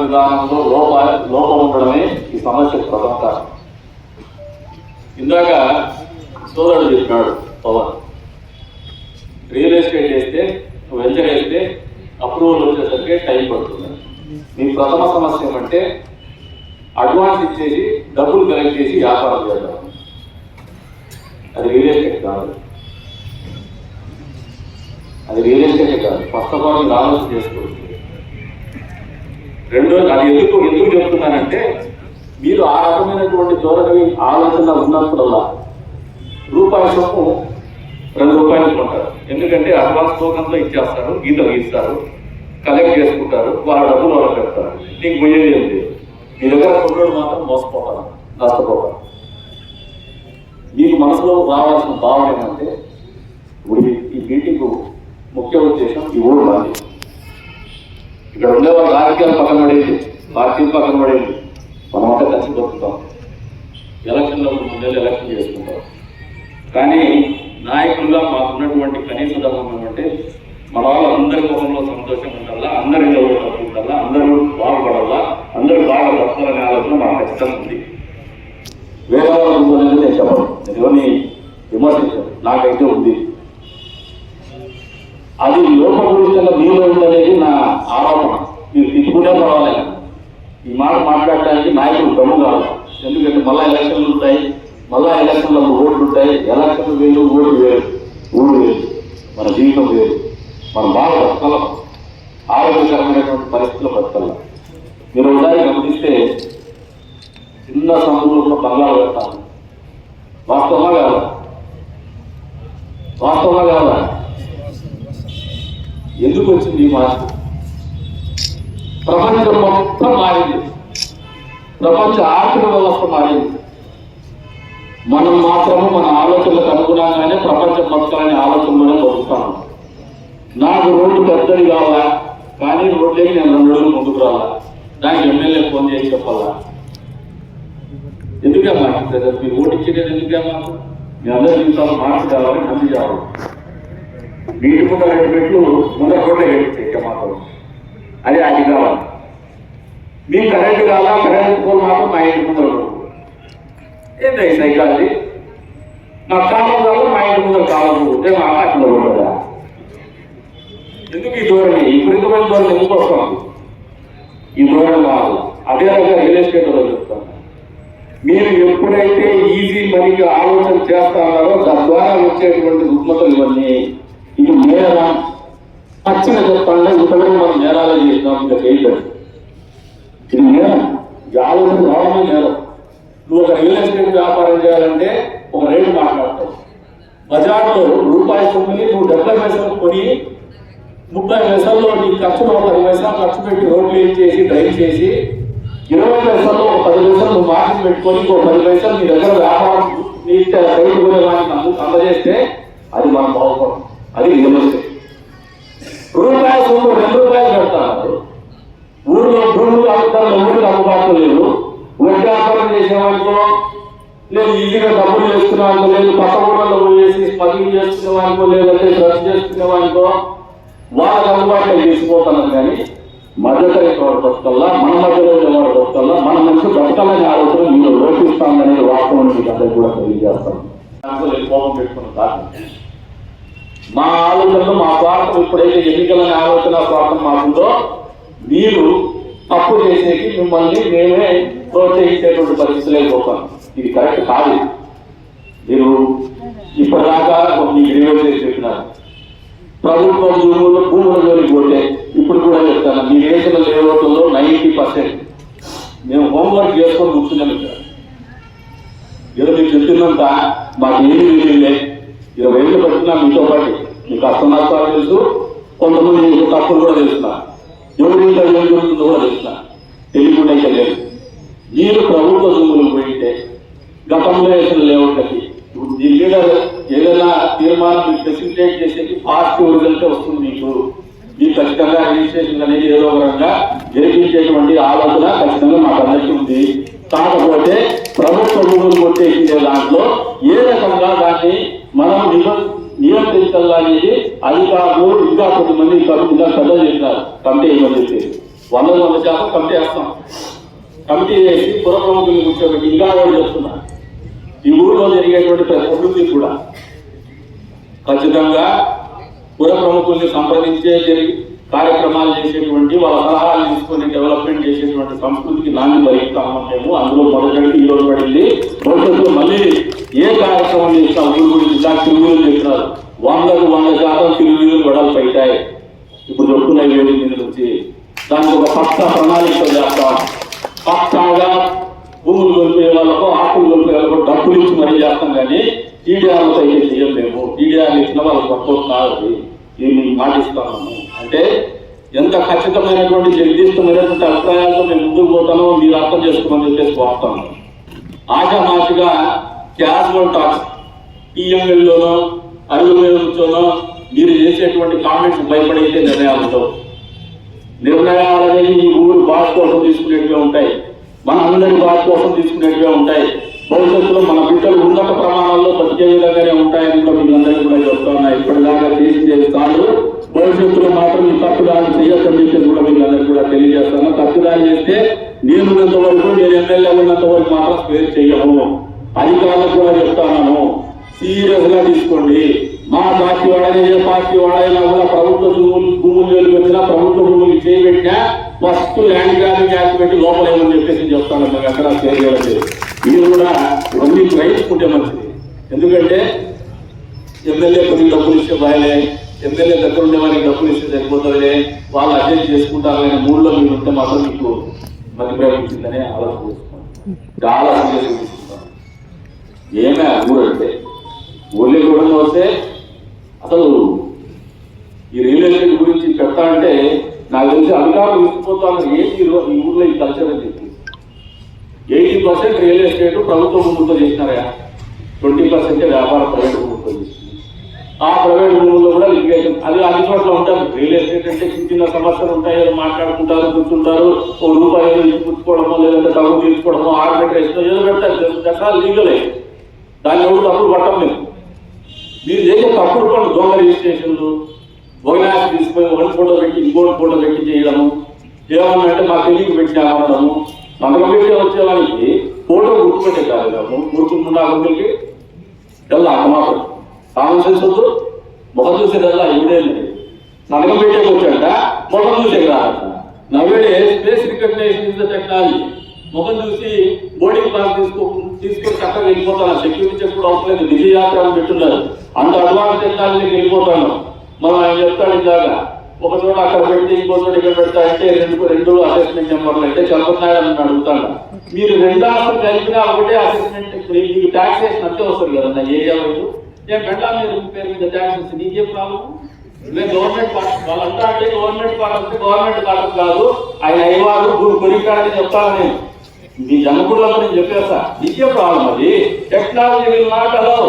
విధానంలో లోప లోపం ఉండడమే ఈ సమస్యకు ప్రధాన కారణం ఇందాక సోదరుడు చెప్పినాడు పవన్. రియల్ ఎస్టేట్ చేస్తే వెంచర్ వేస్తే అప్రూవల్ వచ్చేసరికి టైం పడుతుంది. మీ ప్రథమ సమస్య ఏమంటే అడ్వాన్స్ ఇచ్చేసి డబ్బులు కలెక్ట్ చేసి వ్యాపారం చేద్దాం. అది రియల్ ఎస్టేట్ కాదు. అది రియల్ ఎస్టేట్ కాదు. ఫస్ట్ ఆఫ్ ఆల్ మీరు ఆలోచన చేసుకోవచ్చు రెండో అది ఎందుకు ఎందుకు చెప్తున్నానంటే మీరు ఆ రకమైనటువంటి ధోరణి ఆలోచన ఉన్నప్పుడల్లా రూపాయి సొమ్ము రెండు రూపాయలు కొంటారు. ఎందుకంటే అడ్వాన్స్ టోకన్లో ఇచ్చేస్తారు గీత గీస్తారు కలెక్ట్ చేసుకుంటారు వాళ్ళ డబ్బులు వాళ్ళు పెడతారు. నీకు పోయేది లేదు. మీ దగ్గర కొన్నాడు మాత్రం మోసపోతాను నష్టపోతాను మీకు మనసులో రావాల్సిన భావన ఏంటంటే ఇప్పుడు ఈ- ఈ మీటింగ్ ముఖ్య ఉద్దేశం ఈ ఊరు మాది. ఇక్కడ ఉండే వాళ్ళ రాజకీయాలు పక్కన పడేది పార్టీలు పక్కన పడేది మనం అంతా కలిసి బతుకుతాం. ఎలక్షన్లో ముందు ఎలక్షన్ చేసుకుంటాం. కానీ నాయకులుగా మాకున్నటువంటి కనీస ధర్మం ఏమంటే మన వాళ్ళందరి ముఖంలో సంతోషం ఉండాలా అందరి డబ్బు ఉండాలా అందరూ బాగుపడాలా అందరూ బాగా బతకాలనే ఆలోచన మాకు ఖచ్చితంగా ఉంది. వేరే వాళ్ళ అనేది నేను చెప్పను. నేను ఎవరిని విమర్శించను. నాకైతే ఉంది. అది లోపభూయిష్టంగా మీలో ఉందనేది నా ఆరోపణ. మీరు తిట్టుకుంటే పర్వాలేదు. ఈ మాట మాట్లాడటానికి నాయకులు దమ్ము కాదు. ఎందుకంటే మళ్ళా ఎలక్షన్లు ఉంటాయి మళ్ళా ఎలక్షన్లో ఓట్లు ఉంటాయి. ఎలక్షన్లు వేరు ఓటు వేరు. ఊరు వేరు. మన జీవితం వేరు. మనం బాగా బతకలం. ఆరోగ్యకరమైనటువంటి పరిస్థితుల్లో బతకలం. మీరు ఉదాహరణ గమనిస్తే చిన్న సముద్రంలో బంగారు పెడతాను వాస్తవమా కాదా? వాస్తవమా కాదా? ఎందుకు వచ్చింది ఈ మార్పు ప్రపంచం మొత్తం మారింది. ప్రపంచ ఆర్థిక వ్యవస్థ మారింది. మనం మాత్రము మన ఆలోచనలకు అనుగుణంగానే ప్రపంచం బతకాలనే ఆలోచనలోనే బతుకుతాను నాకు రోడ్డు పెద్దది కావాలా? కానీ రోడ్లకి నేను రెండు రోజులు ముందుకు రావాలా? దానికి ఎమ్మెల్యే ఫోన్ చేసి చెప్పాలా? ఎందుకే మాకు మీ ఓటు ఇచ్చేది ఎందుకే మాకు మీ అందరి జీవితాలు మార్పు కావాలి మంచి కావాలి వీటి ముందు రెండు పెట్లు ముందర కూడా ఏడిస్తే మాత్రం. అది అది కావాలి మీ కరెంటు కావాలా కరెంట్ ఫోన్ మాత్రం మా ఇంటి ముందర ఉండదు. ఏంటి ఈ సైకాలజీ. నాకు కాలం కాదు మా ఇంటి ముందర కావాలి ఉంటే మా ఆకాశంలో ఉండదా ఎందుకు ఈ ధోరణి? విపరీతమైన ధోరణి ఎందుకు వస్తుంది? ఈ ధోరణి కావాలి అదే రకంగా రియల్ ఎస్టేట్లో చెప్తాను. మీరు ఎప్పుడైతే ఈజీ మనీకి ఆలోచన చేస్తారో తద్వారా వచ్చేటువంటి రుగ్మతలు ఇవన్నీ ఇది నేరం పచ్చిన చెప్పండి ఇంతవరకు మనం నేరాలు చేసినాం ఇంకా చేయలేదు ఇది నేరం ఈ ఆలోచన రావడమే నేరం నువ్వు ఒక రియల్ ఎస్టేట్ వ్యాపారం చేయాలంటే ఒక రేటు మాట్లాడతావు. బజార్లో రూపాయి సొమ్ముని నువ్వు డెబ్బై పైసలు కొని ముప్పై పైసల్లో నీ ఖర్చు ఒక పది పైసలు ఖర్చు పెట్టి రోడ్లు ఏం చేసి డ్రైవ్ చేసి ఇరవై పైసల్లో ఒక పది పైసలు నువ్వు మార్కెట్ పెట్టుకొని ఒక పది పైసలు నీ దగ్గర వ్యాపారం నీ రైతు కొనే అందజేస్తే అది మనం బాగుపడుతుంది అది నమస్తే రూపాయలు సొమ్ము రెండు రూపాయలు పెడతారు. ఊళ్ళో భూములు అమ్ముతారు ఊరికి అందుబాటులో లేదు వడ్డీ వ్యాపారం చేసేవాడికో లేదు ఈజీగా డబ్బులు చేసుకునే వాడికో లేదు పక్క ఊళ్ళలో వేసి స్మగ్లింగ్ చేసుకునే వాడికో లేదంటే డ్రగ్స్ చేసుకునే వాడికో వాళ్ళకి అందుబాటులో తీసుకుపోతున్నారు కానీ మధ్యతరగతి వాడు బతకల్లా మన మధ్యలో ఉండేవాడు బతకల్లా మన మనిషి బతకాలనే ఆలోచన మీరు లోపిస్తామనేది వాస్తవం మీకు అందరికీ కూడా తెలియజేస్తాం దాంట్లో కోపం పెట్టుకున్న కారణం. మా ఆలోచనలు మా స్వార్థం ఎప్పుడైతే ఎన్నికలనే ఆలోచన స్వార్థం మాకుందో మీరు తప్పు చేసేకి మిమ్మల్ని మేమే ప్రోత్సహించేటువంటి పరిస్థితులే పోతాం ఇది కరెక్ట్ కాదు. మీరు ఇప్పటిదాకా మీకు రివైవ్ చేసి చెప్పినారు. ప్రభుత్వం భూములు భూముల పోతే ఇప్పుడు కూడా చెప్తాను మీ వేసిన లేఅవుట్లో నైంటీ పర్సెంట్? మేము హోంవర్క్ చేసుకొని కూర్చున్నాం ఇక్కడ. ఏదో మీకు చెప్తున్నంత మాకు ఏమి తెలియలే ఇరవై ఏళ్ళు పెట్టినా మీతో పాటు. మీకు కష్ట నష్టాలు తెలుసు. కొంతమంది నీకు తప్పులు కూడా తెలుస్తున్నా ఎవరి ఇంట్లో ఏం జరుగుతుందో కూడా తెలుస్తున్నా తెలియకుండా అయితే లేదు. మీరు ప్రభుత్వ భూములు పోయితే గతంలో వేసిన లేఅవుట్లకి ఇప్పుడు దీని మీద ఏదైనా తీర్మానం మీకు ఫెసిలిటేట్ చేసేది పాజిటివ్ రిజల్ట్ వస్తుంది మీకు. మీకు ఖచ్చితంగా రిజిస్ట్రేషన్ అనేది ఏదో ఒక రకంగా జరిపించేటువంటి ఆలోచన ఖచ్చితంగా మాకు అందరికీ ఉంది. కాకపోతే ప్రభుత్వ భూములు కొట్టేసిందే దాంట్లో ఏ రకంగా దాన్ని మనం నియంత్రించాలా అనేది అది కాదు ఇంకా కొంతమంది ఇంకా పెద్ద చేసినారు కమిటీ ఏమని చెప్పి? వంద వంద శాతం కమిటీ వేస్తాం. కమిటీ వేసి పుర ప్రముఖులు కూర్చోబెట్టి ఇంకా వాళ్ళు చెప్తున్నా ఈ ఊళ్ళో జరిగేటువంటి ప్రతి కూడా. ఖచ్చితంగా పుర ప్రముఖుల్ని సంప్రదించే జరిగి కార్యక్రమాలు చేసేటువంటి వాళ్ళ సలహాలు తీసుకొని డెవలప్మెంట్ చేసేటువంటి సంస్కృతికి నాంది భరిస్తాము మేము. అందులో మొదటి ఈ రోజు పడింది. భవిష్యత్తులో మళ్ళీ ఏ కార్యక్రమం చేసినా ఊరు గురించి ఇలా తిరుగులు చెప్పినారు వందకు వంద శాతం తిరుగులు గొడవలు పెట్టాయి ఇప్పుడు చెప్తున్నాయి వేడి మీద నుంచి దానికి ఒక పక్క ప్రణాళిక చేస్తాం. పక్కాగా భూములు కొలిపే వాళ్ళకు ఆకులు కొలిపే వాళ్ళకు డబ్బులు ఇచ్చి మరీ చేస్తాం కానీ టీడీఆర్తో అయితే చేయం మేము టీడీఆర్ ఇచ్చిన వాళ్ళు వర్కౌట్ కాదు. ఇది మాటిస్తాము. అంటే ఎంత ఖచ్చితమైనటువంటి నిర్దిష్టమైనటువంటి అభిప్రాయాలతో మేము ముందుకు పోతామో మీరు అర్థం చేసుకోమని చెప్పేసి కోరుతాను. ఆశామాషిగా క్యాజువల్ టాక్స్ టీఎంఎల్లోనో అరుగు మీద నుంచోనో మీరు చేసేటువంటి కామెంట్స్ భయపడైతే నిర్ణయాలతో. నిర్ణయాలు అనేవి ఈ ఊరు భాష కోసం తీసుకునేటివే ఉంటాయి. మన అందరి భాష కోసం తీసుకునేటివే ఉంటాయి. భవిష్యత్తులో మన బిడ్డలు ఉన్నత ప్రమాణాల్లో బతికే విధంగానే ఉంటాయని కూడా మీకు అందరికీ కూడా చెప్తున్నా ఇప్పటిదాకా చేసి చేస్తాను భవిష్యత్తులో మాత్రం ఈ తప్పుదాన్ని చేయొద్దని చెప్పేసి కూడా మీకు అందరికీ కూడా తెలియజేస్తాను. తప్పుదాన్ని చేస్తే నేనున్నంత వరకు నేను ఎమ్మెల్యే ఉన్నంత వరకు మాత్రం స్పేర్ చేయము అధికారులకు కూడా చెప్తాను. సీరియస్గా తీసుకోండి. మా పార్టీ వాడైనా ఏ పార్టీ వాడైనా కూడా ప్రభుత్వ భూములు భూములు వెలువెత్తినా ప్రభుత్వ భూములు చేయబెట్టినా ఫస్ట్ ల్యాండ్ గ్రాబింగ్ యాక్ట్ పెట్టి లోపల ఏమని చెప్పేసి చెప్తాను మేము ఎక్కడ చేయలేదు. మీరు కూడా అన్ని ప్రయత్నించుకుంటే మంచిది. ఎందుకంటే ఎమ్మెల్యే కొన్ని డబ్బులు ఇస్తే బాయలే ఎమ్మెల్యే దగ్గర ఉండే వారికి డబ్బులు ఇస్తే సరిపోతుందిలే వాళ్ళు అడ్జస్ట్ చేసుకుంటారు అనే మూడులో మీరు ఉంటే మాత్రం మీకు మధ్య ప్రయోగించిందనే ఆలోచన చేస్తున్నాను చాలా సీరియస్ తీసుకుంటాను ఏమే ఆ ఊరు అంటే ఊళ్ళో కూడా వస్తే అసలు ఈ రియల్ ఎస్టేట్ గురించి పెడతా అంటే నాకు తెలిసి అధికారులు తీసుకుపోతాను ఏంటి ఈ ఈ ఊర్లో ఈ కల్చర్ అని చెప్పి? ఎయిటీ పర్సెంట్ రియల్ ఎస్టేట్ ప్రభుత్వ ముందుతో చేసినారా ట్వంటీ పర్సెంట్ వ్యాపార ప్రైవేట్ ఆ ప్రైవేట్ భూముల్లో కూడా లిటిగేషన్ అది అన్ని చోట్ల ఉంటారు రియల్ ఎస్టేట్ అంటే చిన్న చిన్న సమస్యలు ఉంటాయి. ఏదో మాట్లాడుకుంటారు కూర్చుంటారు. ఓ రూపాయి ఏదో పుచ్చుకోవడమో లేదంటే డబ్బు తీసుకోవడమో ఆర్బిట్రేషన్ ఏదో పెడతారు. చట్టాలు లీగలే దాన్ని ఎవరు తప్పుడు పట్టం లేదు. మీరు చేసే తప్పుడు పనులు దొంగ రిజిస్ట్రేషన్లు బోనాస్ తీసుకొని ఒకటి ఫోటో పెట్టి ఇంకోటి ఫోటో పెట్టి చేయడము. ఏమన్నంటే మా తెలివికి పెట్టి అనడము మనకు పెట్టి వచ్చే వాళ్ళకి ఫోటో గుర్తుపెట్టే కాదు గుర్తుకున్న గుర్తులకి ఎలా అన్నమాట కామన్ సెన్స్ వద్దు ముఖం చూసేదల్లా ఇవిడేది సంతకం పెట్టే వచ్చాడ ముఖం చూసే రాదట నవ్వేడే space recognition is the technology. ముఖం చూసి బోర్డింగ్ పాస్ తీసుకో తీసుకొని చక్కగా వెళ్ళిపోతాను. సెక్యూరిటీ చెక్ కూడా అవసరం లేదు. నిజ యాత్ర అని పెట్టున్నారు. అంత అడ్వాన్స్ టెక్నాలజీకి వెళ్ళిపోతాను. మనం ఆయన చెప్తాడు ఇందాక. ఒక చోట అక్కడ పెడితే ఇంకో చోట ఇక్కడ పెడతా అంటే రెండు రెండు అసెస్మెంట్ నెంబర్లు అంటే చదువుతున్నాడు అని అడుగుతాను మీరు రెండు ఆస్తులు కలిపినా ఒకటే అసెస్మెంట్ మీకు టాక్సేషన్ అంతే వస్తుంది కదా నా ఏరియా వైపు నేను పెండా పేరు మీద ట్యాక్సెస్ నీకేం ప్రాబ్లం ఇవే గవర్నమెంట్ పార్ట్ వాళ్ళంతా అంటే గవర్నమెంట్ పార్ట్ అంటే గవర్నమెంట్ పార్ట్ కాదు. ఆయన అయ్యవారు గురు కొరికాడని చెప్తాను నేను. మీ జనకుడులో నేను చెప్పేస్తా. నీకే ప్రాబ్లం అది? టెక్నాలజీ విల్ నాట్ అలౌ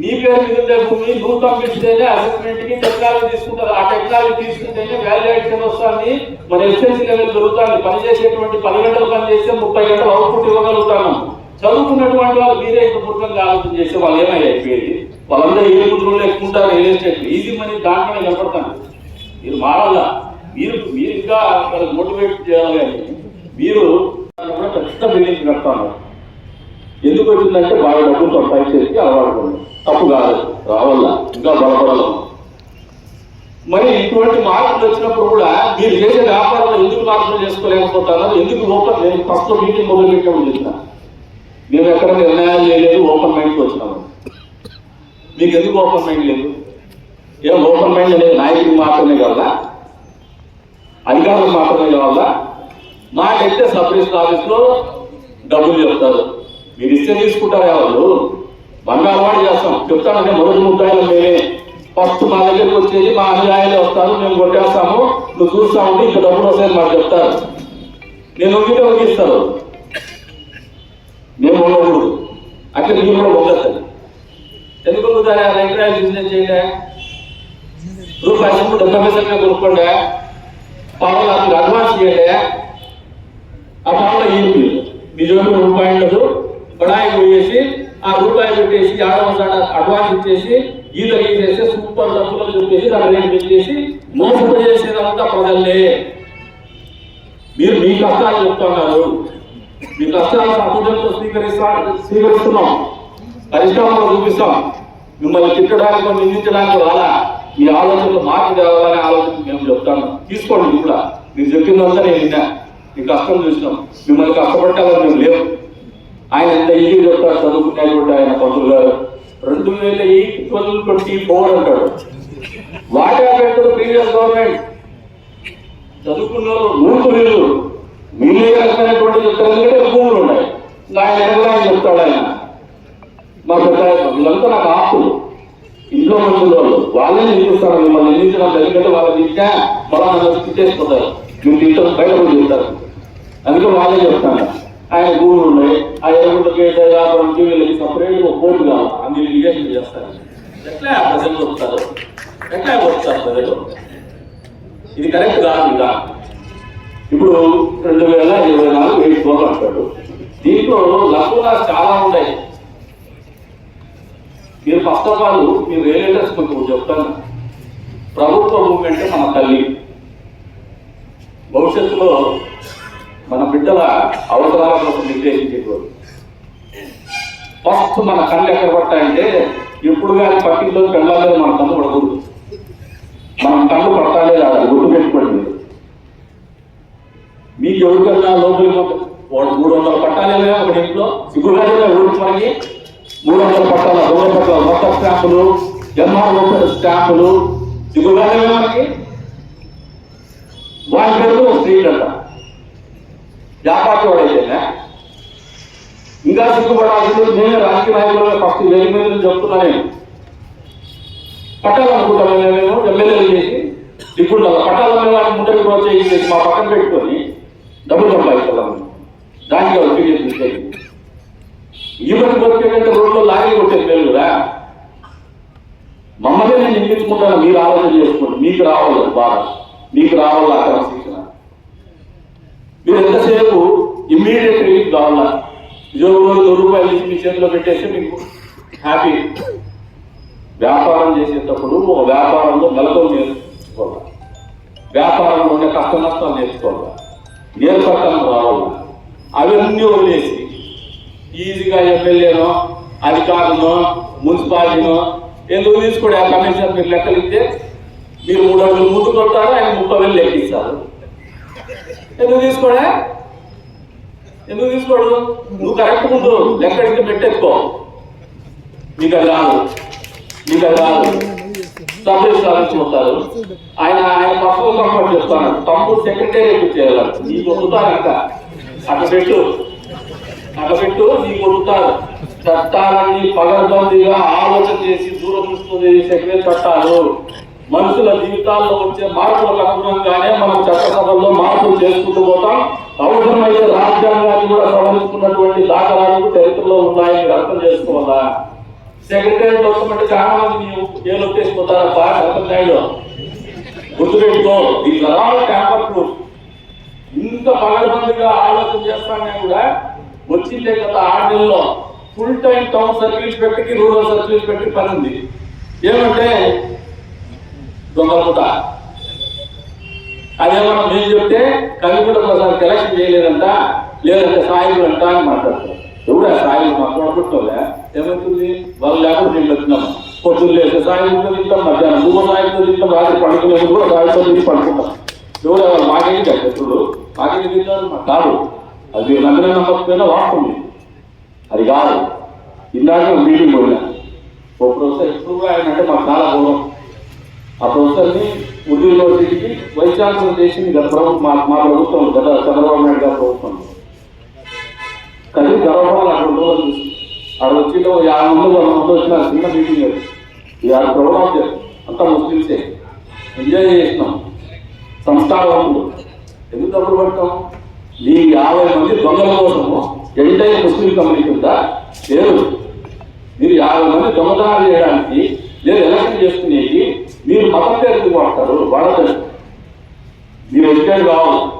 నీ పేరు మీద ఉండే భూమి నువ్వు పంపిస్తేనే అసెస్మెంట్కి టెక్నాలజీ తీసుకుంటారు. ఆ టెక్నాలజీ తీసుకుంటేనే వాల్యుయేషన్ వస్తుంది. మన ఎస్ఎస్సీ లెవెల్ దొరుకుతుంది పనిచేసేటువంటి పది గంటలు పని చేస్తే ముప్పై గంటలు అవుట్పుట్ ఇవ్వగలుగుతాను చదువుకున్నటువంటి వాళ్ళు మీరే ఇంత పూర్వకంగా ఆలోచన చేస్తే వాళ్ళు ఏమైనా అయిపోయేది వాళ్ళందరూ ఏ ముద్రలు ఎక్కుంటారు రియల్ ఎస్టేట్ ఈజీ మనీ దాంట్లోనే నిలబడతాను మీరు మారాలా? మీరు మీరు ఇంకా మోటివేట్ చేయాలి అని మీరు కూడా పెద్ద బిల్డింగ్ కడతాను. ఎందుకు వచ్చిందంటే బాగా డబ్బులు సంపాదించేసి అలవాటు తప్పు కాదు. రావాలా? ఇంకా బలపడాలి మరి ఇటువంటి మార్పులు వచ్చినప్పుడు కూడా మీరు చేసే వ్యాపారంలో ఎందుకు మార్పులు చేసుకోలేకపోతారో ఎందుకు లోపల నేను ఫస్ట్ మీటింగ్ మొదలు పెట్టామని చేసినా మేము ఎక్కడ నిర్ణయాలు చేయలేదు ఓపెన్ మైండ్కి వచ్చినాము మీకు ఎందుకు ఓపెన్ మైండ్ లేదు? ఏం ఓపెన్ మైండ్ అనేది నాయకుడికి మాత్రమే కావాలా? అధికారులకు మాత్రమే కావాలా? మాకైతే సబ్ రిజిస్టర్ ఆఫీస్లో డబ్బులు చెప్తారు. మీరు ఇస్తే తీసుకుంటారు ఎవరు బంగారం అలవాటు చేస్తాం. చెప్తానంటే మొదటి ముద్దాయిలు మేమే. ఫస్ట్ మా దగ్గరికి వచ్చేది మా అనుయాయులే వస్తారు. మేము కొట్టేస్తాము. నువ్వు చూస్తామంటే ఇంకా డబ్బులు వస్తాయని మాకు చెప్తారు. నేను ఒంగితే ఒగిస్తారు. మేము ఉన్నప్పుడు అట్లా మీరు కూడా ఉండొద్దు ఎందుకు ఉంటుందా రైతు బిజినెస్ చేయండి రూపాయి చెప్పు డెబ్బై పైసలుగా కొనుక్కోండి పావులు అతను అడ్వాన్స్ చేయండి ఆ పావులు ఏంటి నిజంగా రూపాయి ఉండదు. బడాయి పోయేసి ఆ రూపాయి పెట్టేసి ఆడవ అడ్వాన్స్ ఇచ్చేసి ఈత గీసేస్తే సూపర్ డబ్బులు చెప్పేసి దాని రేటు పెట్టేసి మోసపోయేసేదంతా ప్రజల్లే మీరు మీ కష్టాలు చెప్తున్నారు. మీ కష్టాలు సహజంతో స్వీకరిస్తా స్వీకరిస్తున్నాం. పరిష్కారంలో చూపిస్తాం. మిమ్మల్ని తిట్టడానికి నిందించడానికి రాలా. మీ ఆలోచనలు మార్పు తేవాలనే ఆలోచన మేము చెప్తాను. తీసుకోండి ఇది కూడా. మీరు చెప్పిందంతా నేను విన్నా. మీ కష్టం చూసినాం. మిమ్మల్ని కష్టపట్టాలని మేము లేవు. ఆయన ఎంత ఈజీ చెప్తారు చదువుకునేటువంటి ఆయన పంతులు గారు. రెండు వేల ఎయిట్ ట్వెల్వ్ ట్వంటీ ఫోర్ అంటాడు. What happen previous government. చదువుకున్న ఊరుకు వీళ్ళు మీరే రకమైనటువంటి చెప్తారు ఎందుకంటే భూములు ఉన్నాయి ఇంకా ఆయన ఆయన చెప్తాడు ఆయన మా పెద్ద వీళ్ళంతా నాకు ఆస్తులు ఇంట్లో మంచి వాళ్ళు వాళ్ళే నిందిస్తారు మిమ్మల్ని నిందించడం ఎందుకంటే వాళ్ళు తింటే మళ్ళా తిట్టేసుకుంటారు మీరు తింటారు బయట కూడా తింటారు అందుకే వాళ్ళే చెప్తాను ఆయన భూములు ఉన్నాయి ఆ ఎరువుల గేట వ్యాపారంకి వీళ్ళకి సపరేట్ ఒక కోర్టు కావాలి అన్ని లిటిగేషన్ చేస్తారు ఎట్లా ప్రజలు వస్తారు? ఎట్లా వస్తారు ప్రజలు? ఇది కరెక్ట్ కాదు ఇంకా ఇప్పుడు రెండు వేల ఇరవై నాలుగు వెయ్యి కోట్లు అంటాడు దీంట్లో లక్కుగా చాలా ఉన్నాయి. మీరు ఫస్ట్ ఆఫ్ ఆల్ మీరు రియలేటర్స్ కొంచెం చెప్తాను. ప్రభుత్వ మూమెంట్ మన తల్లి. భవిష్యత్తులో మన బిడ్డల అవసరాల కోసం నిర్దేశించేటువంటి ఫస్ట్ మన కళ్ళు ఎక్కడ పడతాయంటే ఎప్పుడు కానీ పట్టిల్లో వెళ్ళాలని మన కళ్ళు పడకూడదు. మనం కళ్ళు పడతాలే కాదు గుర్తు పెట్టుకోండి మీకు ఎవరికన్నా లోపలికి వాడు మూడు వందల పట్టాలే ఒక ఇంట్లో. సిగ్గుగానే ఊరికి మూడు వందల పట్టాల రెండు పట్టాల మొత్తం స్టాంపులు ఎంఆర్ఓ స్టాంపులు. సిగ్గుగానే మనకి? వాడి పేరు స్త్రీలు అంట. వ్యాపారి వాడైతేనే ఇంకా సిగ్గుపడాల్సింది నేను రాజకీయ నాయకులుగా ఫస్ట్ వేలి మీద చెప్తున్నా నేను. పట్టాలనుకుంటాను మేము ఎమ్మెల్యేలు చేసి ఇప్పుడు పట్టాల మీద వాడిని ముందరికి ప్రోత్సహించేసి మా పక్కన పెట్టుకొని డబ్బులు సంపాదించాలి దానికి వాళ్ళు ఫీల్ చేసి ఈవెన్ బతికేటంటే రోడ్లో లారీ కొట్టేది మేలు కదా. మమ్మల్ని నేను నిందించుకుంటాను మీరు ఆలోచన చేసుకోండి. మీకు రావాలి బాగా మీకు రావాలి అక్కడ శిక్షణ. మీరు ఎంతసేపు ఇమ్మీడియట్ రిలీఫ్ కావాలా? ఉద్యోగంలో నూరు రూపాయలు తీసి మీ చేతిలో పెట్టేస్తే మీకు హ్యాపీ వ్యాపారం చేసేటప్పుడు ఒక వ్యాపారంలో మెలకువ నేర్చుకోవాలి. వ్యాపారంలో ఉండే కష్ట నష్టాలు నేర్చుకోవాలి. నేర్పడటం రావు. అవన్నీ వదిలేసి. ఈజీగా ఎమ్మెల్యేనో అధికారులనో మున్సిపాలిటీనో ఎందుకు తీసుకోండి? ఆ కమిషన్ మీరు లెక్కలు ఇస్తే మీరు మూడు వందలు ముందు కొట్టారు ఆయన ముప్పై వేలు లెక్కిస్తారు. ఎందుకు తీసుకోడా? ఎందుకు తీసుకోడు? నువ్వు కరెక్ట్ ముందు లెక్కడికి పెట్టేసుకో నీకు అది రాదు. నీకు అది రాదు. సభ్యులు సాధించుకుంటారు ఆయన ఆయన పర్సనల్ కంఫర్ట్ చెప్తాను. తమ్ముడు సెక్రటరీ చేయాలి నీకు వదుతారు ఇంకా అక్కడ పెట్టు. అక్కడ పెట్టు నీ వదుతారు చట్టాలన్నీ పగడ్బందీగా ఆలోచన చేసి దూరదృష్టి సెక్రటరీ చట్టాలు. మనుషుల జీవితాల్లో వచ్చే మార్పులకు అనుగుణంగానే మనం చట్టసభల్లో మార్పులు చేసుకుంటూ పోతాం. అవసరమైతే రాజ్యాంగాన్ని కూడా సవరించుకున్నటువంటి దాఖలాలు చరిత్రలో ఉన్నాయని అర్థం చేసుకోవాలా? సెక్రటరీ చూస్తామంటే చాలా మంది ನೀವು ఏళ్ళు వచ్చేసిపోతారప్ప అర్థం గుర్తుపెట్టుకో ఈ తరాల క్యాంపర్ ప్రూఫ్. ఇంత పగడబందిగా ఆలోచన చేస్తానే కూడా వచ్చిందే గత ఆరు నెలలో. ఫుల్ టైం టౌన్ సర్కిల్స్ పెట్టి రూరల్ సర్కిల్స్ పెట్టి పని ఉంది. ఏమంటే దొంగలముట అదేమన్నా మేము చెప్తే కలిగుడ ప్రసాద్ కలెక్షన్ చేయలేదంట లేదంటే సాయిలు అంట అని మాట్లాడతారు. ఎవరు సాయి సాయిలు మాకు కొడుకోలే ఏమవుతుంది వాళ్ళు లేకుండా మేము వచ్చినాం పొద్దున్న లేస్తే సాయంత్రం తింటాం మధ్యాహ్నం నువ్వు సాయంత్రం తింటాం రాత్రి పడుకునేది కూడా సాయంత్రం తిని పండుకుంటాం ఎవరు వాళ్ళు మాకేంటి చెప్తున్నారు మాకేంటి తింటారు మాకు కాదు అది నమ్మిన నమ్మకపోయినా వాస్తవం అది కాదు ఇందాక మీటింగ్ పోయినా ఓ ప్రొఫెసర్ ఎక్కువగా ఆయన అంటే మాకు చాలా గౌరవం ఆ ప్రొఫెసర్ని ఉద్యోగంలో యూనివర్సిటీకి వైస్ ఛాన్సలర్ చేసింది గత ప్రభుత్వం మా మా ప్రభుత్వం గత చంద్రబాబు నాయుడు గారి ప్రభుత్వం కానీ గర్వపడాలి అక్కడ రోజులు ఆ ఆడ యాభై మంది వంద మంది వచ్చిన చిన్న మీటింగ్ అది. యాభై ఆడ ప్రోగ్రామ్ చేయాలి అంతా ముస్లింసే ఎంజాయ్ చేసినాం. సంస్కారవంతులు ఎందుకు డబ్బులు పడతాం? ఈ యాభై మంది దొంగల కోసము ఎంటైర్ ముస్లిం కమ్యూనిటీ ఉందా? లేదు. మీరు యాభై మంది దొంగతనాలు చేయడానికి లేదు ఎలక్షన్ చేసుకునేది మీరు మతం పేరు వాడతారు? వాడతారు. మీరు ఎడ్యుకేట్ కావాలి.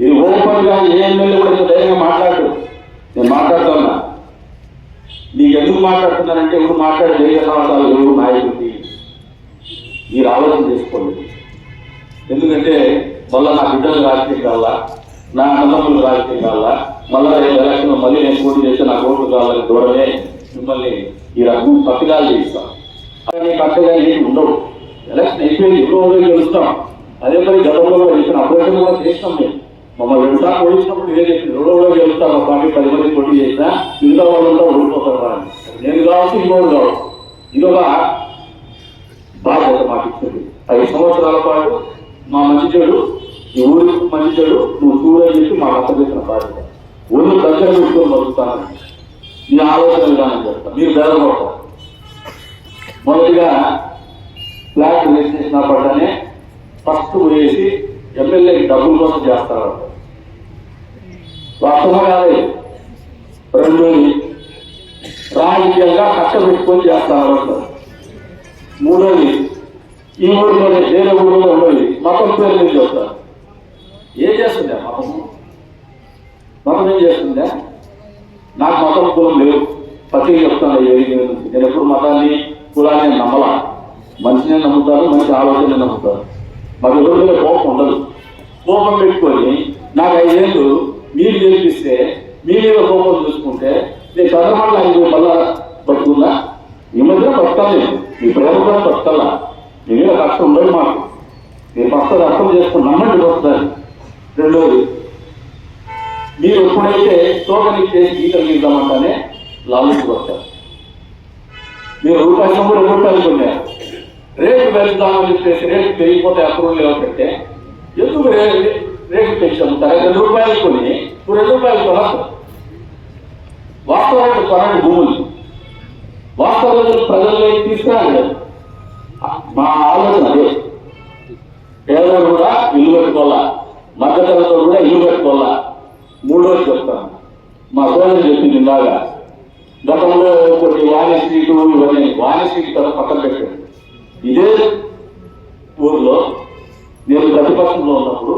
ఇది ఓపెన్గా ఏ ఎమ్మెల్యే కూడా ధైర్యంగా మాట్లాడు నేను మాట్లాడుతున్నా నీకు ఎందుకు మాట్లాడుతున్నానంటే ఎవరు మాట్లాడే దేశ సంవత్సరాలు ఎవరు నాయకుడి మీరు ఆలోచన చేసుకోండి. ఎందుకంటే మళ్ళీ నా బిడ్డలు రాజకీయం కావాలా? నా అన్నదమ్ములు రాజకీయం కావాలా? మళ్ళీ రేపు ఎలక్షన్ మళ్ళీ నేను పోటీ చేస్తే నా ఓట్లు కావాలని దూరమే మిమ్మల్ని ఈ రకం పట్టుగాలు చేస్తాం. అలాగే పట్టుగా ఏమి ఉండవు. ఎలక్షన్ అయిపోయింది ఎప్పుడో రోజులు గెలుస్తాం. అదే మరి గతంలో ఇచ్చిన అభ్యర్థులు కూడా చేస్తాం మేము. మమ్మల్ని రెండుసార్లు ఓడించినప్పుడు ఇదే చెప్పి రెండో గెలుస్తాం మా పార్టీ పది మంది పోటీ చేసినా మిగతా వాళ్ళంతా ఓడిపోతారు రా నేను కావచ్చు ఇంకోటి కావచ్చు. ఇదొక బాధ్యత మాకు ఇచ్చింది. ఐదు సంవత్సరాల పాటు మా మంచి చెడు ఈ మంచి చెడు నువ్వు చూడని చెప్పి మాకు అప్పగించిన బాధ్యత. ఊళ్ళు దగ్గర చూసుకొని బతుకుతాను. నీ ఆలోచన విధానం చెప్తా. మీరు బెదరపడతారు మొదటిగా ఫ్లాట్ రిజిస్ట్రేషన్ పడ్డానే ఫస్ట్ వేసి ఎమ్మెల్యే డబ్బుల కోసం చేస్తారు. వాస్తవం రెండోది రాజకీయంగా కష్టపెట్టుకొని చేస్తారు అంటారు మూడోది ఈ ఊరిలోనే వేరే ఊరిలో ఉండేది మతం పేరు మీద చెప్తారు ఏం చేస్తుందా మతం? మతం ఏం చేస్తుందా నాకు మతం కులం లేదు. ప్రతి చెప్తాను నేను ఎప్పుడు మతాన్ని కులాన్ని నమ్మలా. మనిషిని నమ్ముతారు మంచి ఆలోచన నమ్ముతారు. మాకు ఎవరి మీద కోపం ఉండదు. కోపం పెట్టుకొని నాకు ఐదేళ్ళు పెంచుదామని చెప్పేసి రేటు పెరిగిపోతే అప్రూవల్ లేకపోతే ఎందుకు రే రేటు పెంచాము రెండు రూపాయలు కొని ఇప్పుడు రెండు రూపాయలు కొనచ్చు వాస్తవానికి కొనండి భూములు. వాస్తవంలో ప్రజల్లో తీసుకురాలి మా ఆలోచన అదే. పేదలు కూడా ఇల్లు పెట్టుకోవాలా మధ్యతరగతి కూడా ఇల్లు పెట్టుకోవాలా మూడోది చెప్తాను. మా సోదరు చెప్పింది ఇలాగా గతంలో కొన్ని వాణి స్ట్రీట్ ఇవన్నీ వాణి స్ట్రీట్ కదా పక్కన పెట్టాడు ఇదే ఊర్లో నేను ప్రతిపక్షంలో ఉన్నప్పుడు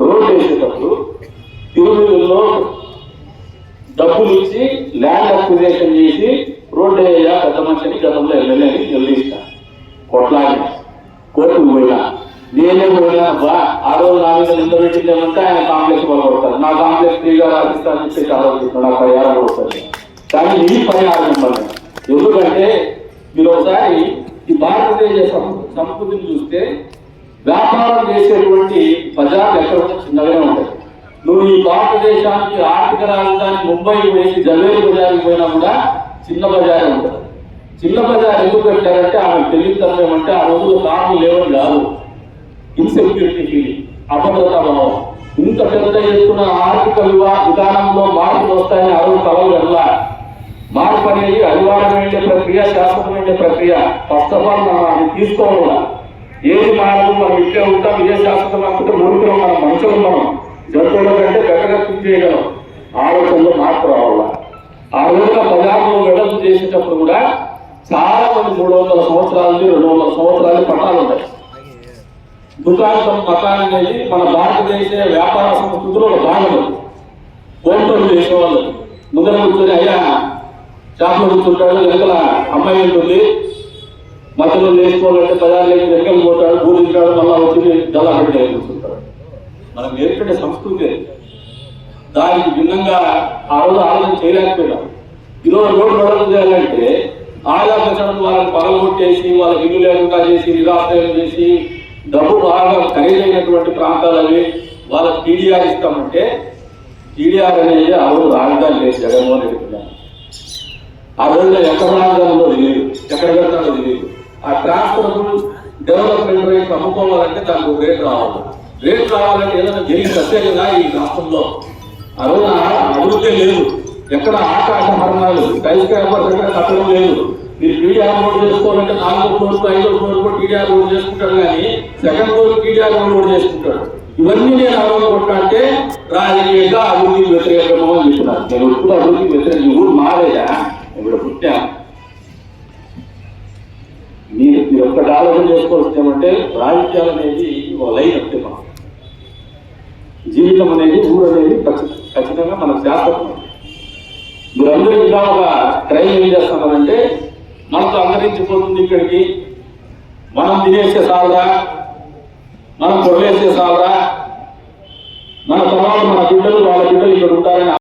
రోడ్డు వేసేటప్పుడు తిరుమలలో డబ్బులు ఇచ్చి ల్యాండ్ అక్విజేషన్ చేసి రోడ్డు వేయా పెద్ద మనిషిని గతంలో ఎమ్మెల్యేని నిలదీసిన కొట్లాడిన కోర్టుకు పోయినా. నేనే పోయినా బా ఆ రోజు నా మీద నింద పెట్టిందేమంటే ఆయన కాంప్లెక్స్ కొడతారు నా కాంప్లెక్స్ ఫ్రీగా రాజస్థాన్ చెప్పి కాదు నాకు పరిహారం కొడతారు కానీ ఈ పరిహారం మిమ్మల్ని ఎందుకంటే మీరు ఒకసారి ఈ భారతదేశ సం- సంస్కృతిని చూస్తే వ్యాపారం చేసేటువంటి బజార్లు ఎక్కడ చిన్నగానే ఉంటాయి నువ్వు ఈ భారతదేశానికి ఆర్థిక రాజధాని ముంబై వేసి జవేరి బజార్కి పోయినా కూడా చిన్న బజారే ఉంటుంది. చిన్న బజార్ ఎందుకు పెట్టారంటే ఆమె తెలియదు ఏమంటే ఆ రోజు కారణం లేవని కాదు. ఇన్సెక్యూరిటీ ఫీలింగ్ అభద్రతా భావం ఇంత పెద్ద ఎత్తున ఆర్థిక వివా విధానంలో మార్పులు వస్తాయని ఆ రోజు కలలు మార్పు అనేది అనివార్యం వెళ్ళే ప్రక్రియ శాశ్వతమైన ప్రక్రియ. ఫస్ట్ ఆఫ్ ఆల్ మనం అది తీసుకోవాలా. ఏది మారదు మనం ఇట్లే ఉంటాం ఇదే శాశ్వతం అనుకుంటే మూడుకులో మనం మనుషులు మనం జంతువుల కంటే గట్టగా చేయగలం. ఆలోచనలో మార్పు రావాల. ఆ రోజున బజార్లో వెడల్పు చేసేటప్పుడు కూడా చాలా మంది మూడు వందల సంవత్సరాల నుంచి రెండు వందల సంవత్సరాలు పట్టాలు ఉంటాయి దుకాణం పట్టాలు అనేది మన భారతదేశ వ్యాపార సంస్కృతిలో ఒక భాగం కోంటోలు చేసేవాళ్ళు. ముందర కూర్చొని అయ్యా షాప్లో కూర్చుంటాడు వెనకల అమ్మాయి ఉంటుంది. మధ్యలో నేర్చుకోవాలంటే బజార్లోకి వెనకలు పోతాడు పూజించాడు మళ్ళా వచ్చి దళా పెట్టి కూర్చుంటాడు. మనం నేర్చుకునే సంస్కృతి దానికి భిన్నంగా ఆ రోజు ఆలోచన చేయలేకపోయినాం. ఈరోజు రోడ్డు వెడల్పు చేయాలంటే ఆదా పెంచడం వాళ్ళని పగలగొట్టేసి వాళ్ళకి ఇల్లు లేకుండా చేసి నిరాశ్రయం చేసి డబ్బు బాగా ఖరీదైనటువంటి ప్రాంతాలు అవి వాళ్ళకి టీడీఆర్ ఇస్తామంటే టీడీఆర్ అనేది ఆ రోజు రాజధాని లేదు జగన్మోహన్ రెడ్డి ఆ రోజున ఎక్కడ రాజధానిలో తెలియదు ఎక్కడ పెడతాడో తెలియదు. ఆ ట్రాన్స్ఫరబుల్ డెవలప్మెంట్ రేట్ అమ్ముకోవాలంటే దానికి రేట్ రావాలి. రేట్ రావాలంటే ఏదైనా జరిగి సత్యంగా ఈ రాష్ట్రంలో. ఆ రోజున అభివృద్ధి లేదు. ఎక్కడ ఆకాశ మరణాలు టైల్ స్క్రాపర్స్ ఎక్కడ కట్టడం లేదు. మీరు టీడీఆర్ రోడ్ చేసుకోవాలంటే నాలుగో ఫ్లోర్ ఐదో ఫ్లోర్ కూడా టీడీఆర్ రోడ్ చేసుకుంటాడు కానీ సెకండ్ ఫ్లోర్ టీడీఆర్ రోడ్ చేసుకుంటాడు. ఇవన్నీ నేను అలవాటు అంటే రాజకీయంగా అభివృద్ధికి వ్యతిరేకము అని చెప్తున్నాను నేను ఎప్పుడు అభివృద్ధికి వ్యతిరేకం ఊరు మారేదా? ఇప్పుడు పుట్టా. మీరు మీరు ఒక్కటి ఆలోచన చేసుకోవాల్సింది ఏమంటే రాజకీయాలు అనేది ఒక లైన్ అంతే మనం. జీవితం అనేది ఊరు అనేది ఖచ్చితంగా మనకు శాశ్వతం. మీరందరూ ఇంకా ఒక ట్రైన్ ఏం చేస్తున్నారంటే మనకు అంతరించిపోతుంది ఇక్కడికి. మనం తినేసే సాలరా మనం పొడవేసే సాలరా. మన తర్వాత మన బిడ్డలు వాళ్ళ బిడ్డలు ఇక్కడ ఉంటారని